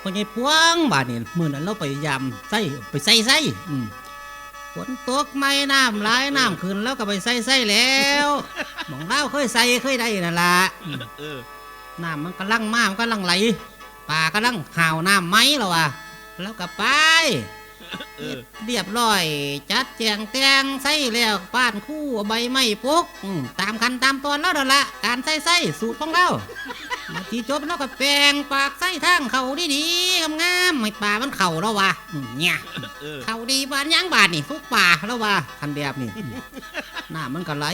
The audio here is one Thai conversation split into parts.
พอใหญ่ปวงบาดนี่มื้อนั้นเราไปยามไส้ไปใส่ไส้อืมฝนตกไม่น้ำหลายน้ำขึ้นแล้วก็ไปใส่ไส้แล้วหมองเล่าเคยใส่เคยได้นั่นล่ะอืมเออ น้ำมันกำลังมามันกำลังไหลป่ากำลังห่าวน้ำไหมเราวะแล้วก็ไป เออเรียบร้อย จัดแจงแตงใส่แล้วป้านคู่เอาใบไม้ปุ๊กอืมตามคันตามตอนแล้วนั่นละการใส่ใส่สูตรของเรามาทีจบแล้วก็แปลงปากใส่ทางเข่าดีๆงามๆให้ป่ามันเข่าแล้ววะอืมเนี่ยเออเข่าดีบานยังบานนี่ทุกป่าแล้ววะคันแบบนี่น้ำมันก็ไหล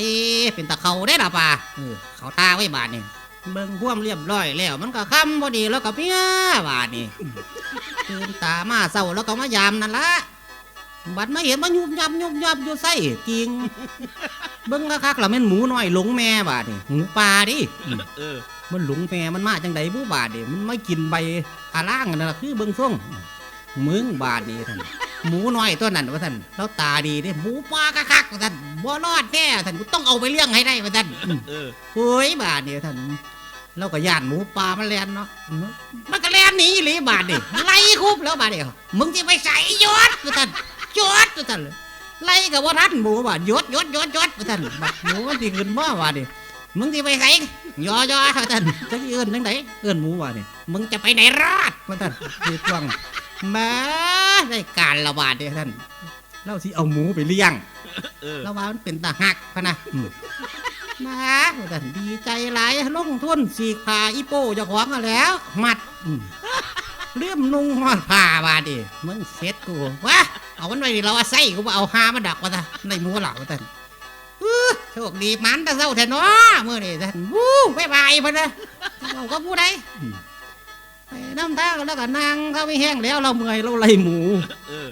เป็นตะเข่าได้ละป่าเออเขาตาไว้บานนี่ เบิ่งพ่วามเรียบร้อยแล้ว มันก็ค่ำพอดีแล้วก็เมียบาดนี่ตื่นตามาเศร้าแล้วก็มายามนั่นละบัดมาเห็นมันยุบยับยุบยับอยู่ไส้กิงเบิ่งคักๆแล้วแม่นหมูน้อยหลงแม่บาดนี่หมูป่าดิอืมเออมันหลงแม่มันมาจังไดผู้บาดนี่มันไม่กินใบอาล่างกันนั่นล่ะคือเบิ่งส่งมึงบาดนี่ท่าน หมูน้อยตัวนั้นว่าท่านแล้วตาดีเด้หมูป่าคักๆว่าท่านบ่รอดแน่ท่านกูต้องเอาไปเลี้ยงให้ได้ว่าท่านอืมเออเฮ้ยบาทเดียวท่านเราก็ย่านหมูป่ามันแลนเนาะมันก็แลนหนีอีหลีบาทเดียวไล่คุบแล้วบาทเดียวมึงจะไปใส่ยศว่าท่านยศว่าท่านไล่กับว่าทันหมูบาทยศยศยศยศว่าท่านบัดหมูมันที่ขึ้นมาบาทเดียว มึงจะไปใส่ยอยอว่าท่านจะเอื้อนทั้งไหนเอื้อนหมูบาทเดียวมึงจะไปไหนรอดว่าท่านคือฟังมาได้การระบาดเดียวท่านเล่าสิเอาหมูไปเลี้ยงเออแล้วว่ามันเป็นตาหักพะนะมาแต่นดีใจหลายลงทุนสีขาอีโป้เจะขวางกันแหล้วมัดอืมเลื่อมนุ่งหอดผ้าบาดิมึงเซ็ตกูวะเอามันไว้ดิเราเอาไส้กูบ่เอาหามาดักวะท่าในหมูเหล่าท่านอื้อ โชคดีมันแตะเศร้าแท้เนาะเมื่อนี่ท่านวู้บายบายพะนะเราก็ผู้ใดอืมไปน้ำทางแล้วก็นั่งเขาไม่แห้งแล้วเราเมื่อยเราไล่หมูเออ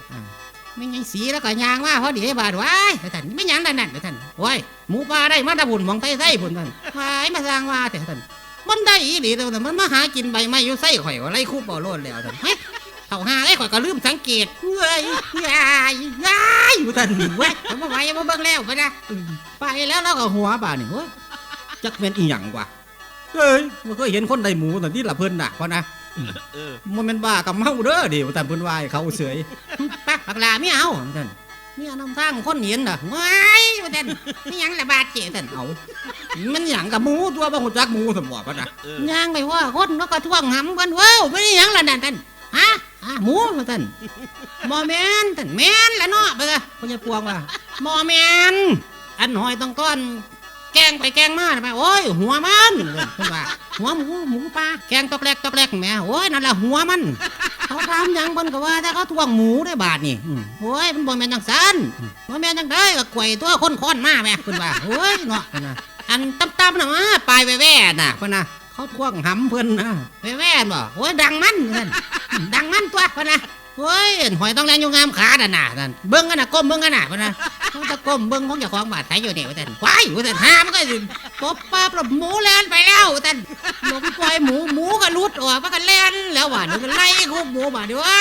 ไม่ไงสีแล้วก็ยางว่าพอดีบาดไว้แต่ท่านไม่หยังนั่นนั่นแต่ท่านโอ้ยหมูป่าได้มาตะบุญมองไต้ไส้บุญท่านวายมาสร้างว่าแต่ท่านมันได้อีหลีแต่ว่ามันมาหากินใบไม้อยู่ไส้ข่อยว่าไรคู่เป่าโลดแล้วท่าน เฮ้ยเขาหาไอ้ข่อยก็ลืมสังเกตเว้ยยายยายอยู่ท่านเว้ยเอามาไว้เอามาเบิ่งแล้วไปนะไปแล้วแล้วก็หัวป่านี่เฮ้ยจักเป็นอีหยังวะเฮ้ยมันเคยเห็นคนได้หมูตอนที่ละเพิ่นน่ะพอนะเออมันเป็นบ้ากับเมาเด้อดิแต่เพิ่นวายเขาเสยปะบักลาไม่เอาท่านเมียน้ำทางคนเห็นน่ะว้ายว่าท่านไม่หยังละบาดเจ็บท่านเอามันหยังกับหมูตัวบ่ฮู้จักหมูสมบ่ปะนะเออย่างไปว่าคนแล้วก็ท่วงหำกันเว้าไม่ได้หยังละนั่นท่านฮะฮะ หมูว่าท่านบ่แมนท่านแมนละเนาะปะจ้ะเพิ่นจะปวงว่าบ่แมนอันหอยต้องก้อนแกงไปแกงมาทำไมโอ้ยหัวมันเพิ่นว่าหัวหมูหมูปลาแกงตอกแรกตอกแรกแหม่โอ้ยนั่นแหละหัวมัน เขาทำหยังเพิ่นก็ว่าถ้าเขาทวงหมูได้บาทนี่อืมโอ้ยมันบ่แม่นจังซั้นบ่แม่นจังได้ก็กล้วยตัวคนค้อนมาแหม่เพิ่นว่าโอ้ยเนาะเพิ่นน่ะอันต่ำๆน่ะมาปลายแว่ๆน่ะเพิ่นน่ะ เขาพ่วงหำเพื่อนนะแม่แม่บ่โอ้ยดังมันเงินดังมันตัวพะนะโอ้ยหอยต้องแรงอยู่งามขาด่ะน่ะนั่นเบิ้งกันน่ะก้มเบิ้งกันน่ะพะนะต้องตะก้มเบิ้งของเจ้าของบาดไทยอยู่เนี่ยว่าแต่นควายว่าแต่นห้ามก็สิปบป้าปลบหมูแล่นไปแล้วว่าแต่นหลงปล่อยหมูหมูก็รุดออกวากันแล่นแล้วว่าเดี๋ยวก็ไล่คุบหมูมาดเดี๋ยวว่า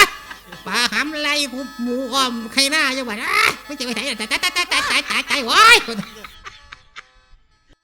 ปลาหำไล่คุบหมูอ้อมใครหน้าจังหวัอะไม่เจอไปไหนแต่ตายตายตายตายตายตายโอ้ย